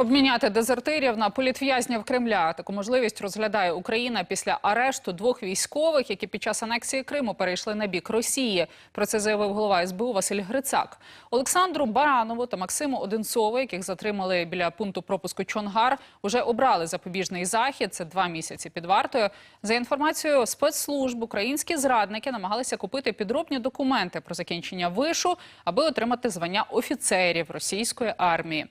Обміняти дезертирів на політв'язнів Кремля. Таку можливість розглядає Україна після арешту двох військових, які під час анексії Криму перейшли на бік Росії. Про це заявив голова СБУ Василь Грицак. Олександру Баранову та Максиму Одинцову, яких затримали біля пункту пропуску Чонгар, уже обрали запобіжний захід. Це два місяці під вартою. За інформацією спецслужб, українські зрадники намагалися купити підробні документи про закінчення вишу, аби отримати звання офіцерів російської армії.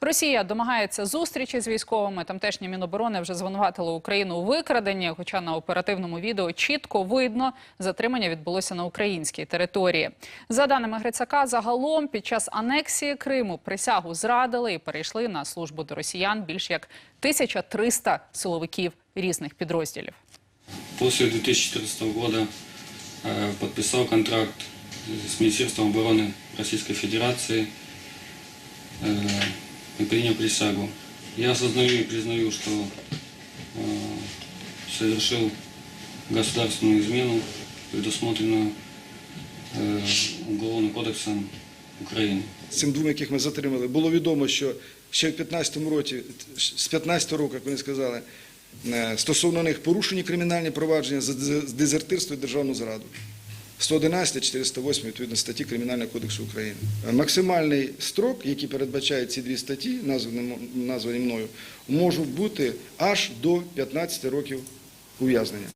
Росія домагається зустрічі з військовими. Тамтешнє Міноборони вже звинуватило Україну у викраденні, хоча на оперативному відео чітко видно, затримання відбулося на українській території. За даними Грицака, загалом під час анексії Криму присягу зрадили і перейшли на службу до росіян більш як 1300 силовиків різних підрозділів. После 2014 года э, подписал контракт с Министерством обороны Российской Федерации э, и принял присягу. Я осознаю и признаю, что э, совершил государственную измену, предусмотренную э, Уголовным кодексом України. Цим двом, яких ми затримали, було відомо, що ще в 15-му році, з 15 року, як вони сказали, е, стосовно них порушені кримінальні провадження за дез- дезертирство і державну зраду. 111, 408 відповідно статті Кримінального кодексу України. Максимальний строк, який передбачає ці дві статті, названі, названі мною, може бути аж до 15 років ув'язнення.